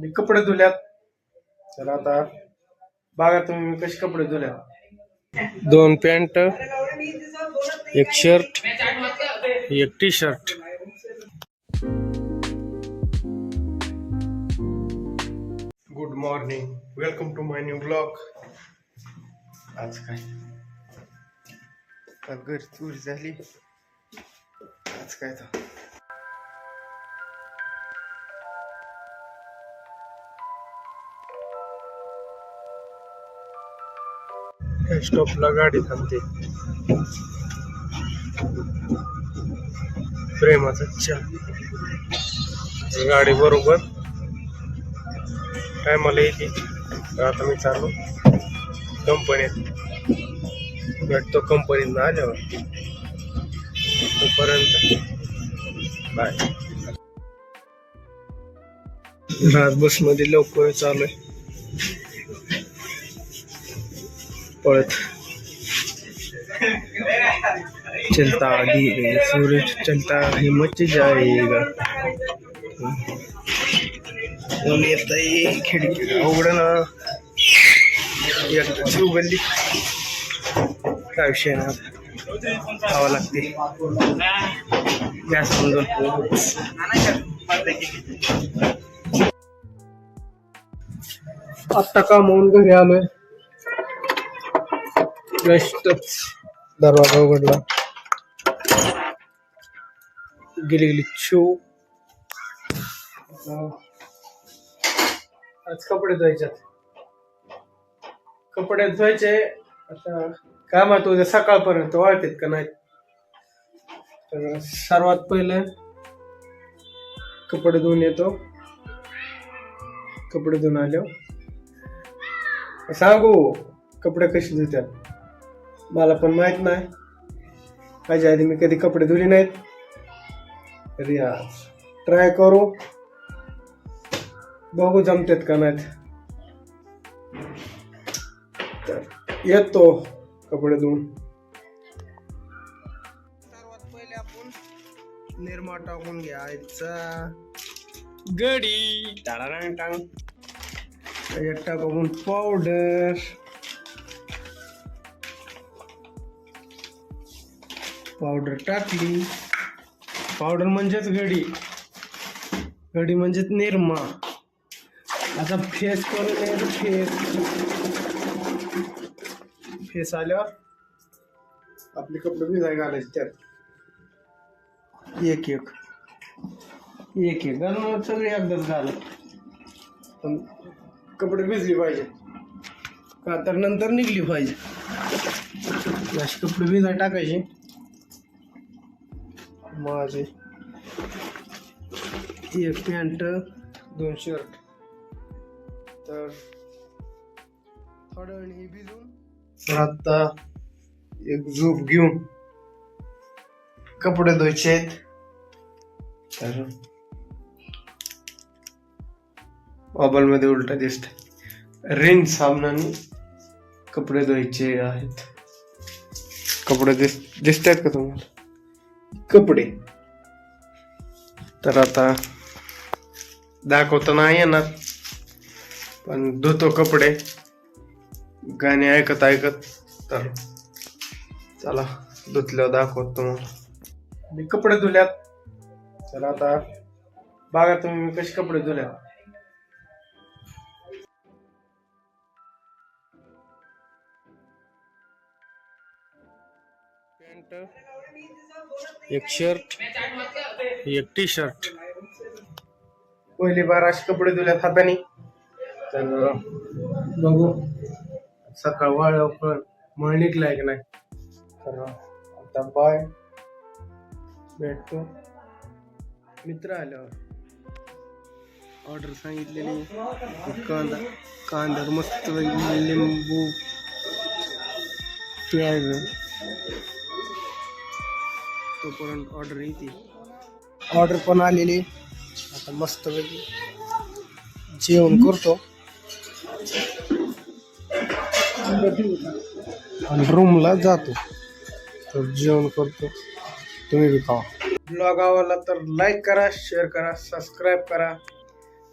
मी कपडे धुल्यात. तर आता बघा तुम्ही मी कसे कपडे धुल्यात. दोन पॅन्ट एक शर्ट एक T shirt good morning welcome to my new blog आज काय? घरी चोरी झाली. आज काय तर. स्टॉपला गाडी थांबते. प्रेमाचा चहा. गाडी बरोबर. टायमाला येते. आता मी चाललो. कंपनीत. भेटतो कंपनीत आल्यावर. तोपर्यंत. बाय राज बसमध्ये लवकर चालू आहे. पळत. चलता धीरे सूरज चलता ही मच जाएगा कोण येत खिडकी उघडणं एकदाची उघडली काय विषय ना? खावा लागते. गॅस समजून. आत्ता कामावून घरी आलोय? बेस्टच दरवाजा उघडला. गेली गेली शो आज कपडे धुवायच्यात कपडे धुवायचे आता काय माहीत उद्या सकाळपर्यंत वाळतात का नाही तर सर्वात पहिले कपडे धुवून येतो. कपडे धुवून आलो सांगू कपडे कसे धुतात. मला पण माहीत नाही. माझ्या आधी मी कधी कपडे धुले नाहीत. तरी आज ट्राय करू. बघू जमतात का नाहीत. तर येतो कपडे धुवून सर्वात पहिले आपण निर्मा टाकून घ्यायचा. गडी. टाळा टांग त्याच्यात टाकू आपण पावडर पावडर टाकली. पावडर म्हणजेच घडी. घडी म्हणजेच निरमा. आता फेस करून फेस. फेस आल्यावर आपले कपडे भिजाय घालायचे त्यात. एक एक. एक एक. घालून सगळे एकदाच घालत. पण कपडे भिजली पाहिजे. का तर नंतर निघली पाहिजे. अशी कपडे भिजाय टाकायचे. माझे. एक पॅन्ट दोन शर्ट तर थोडं हे भिजून तर आता एक झोप घेऊन कपडे धुवायचे आहेत. तर मोबाईलमध्ये उलटा दिसत रिन साबणाने कपडे धुवायचे आहेत. कपडे दिस दिसत आहेत का तुम्हाला? कपडे. तर आता दाखवता नाही येणार. पण धुतो कपडे. गाणे ऐकत ऐकत. तर चला धुतल्यावर दाखवतो तुम्हाला. मी कपडे धुल्यात. तर आता बघा तुम्ही मी कसे कपडे धुल्यात. पॅन्ट एक शर्ट एक टी शर्ट पहिली बार असे कपडे धुल्यात हाताने. तर बघू. सकाळ वाळ पण मळ निघलाय की नाही. तर आता बाय. भेटतो. मित्र आल्यावर. ऑर्डर सांगितलेली. कांदा कांदा मस्त लिंबू. प्याज. तोपर्यंत ऑर्डर येते ऑर्डर पण आलेली. आता मस्त जेवण करतो. आणि रूमला जातो. तर जेवण करतो. तुम्ही बी खावा. ब्लॉग आवडला तर लाईक करा शेअर करा सबस्क्राईब करा.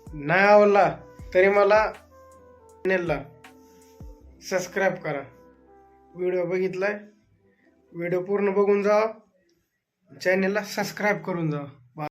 नाही आवडला तरी मला चॅनेलला सबस्क्राईब करा. व्हिडिओ बघितलाय? व्हिडिओ पूर्ण बघून जा चॅनेलला सबस्क्राईब करून जा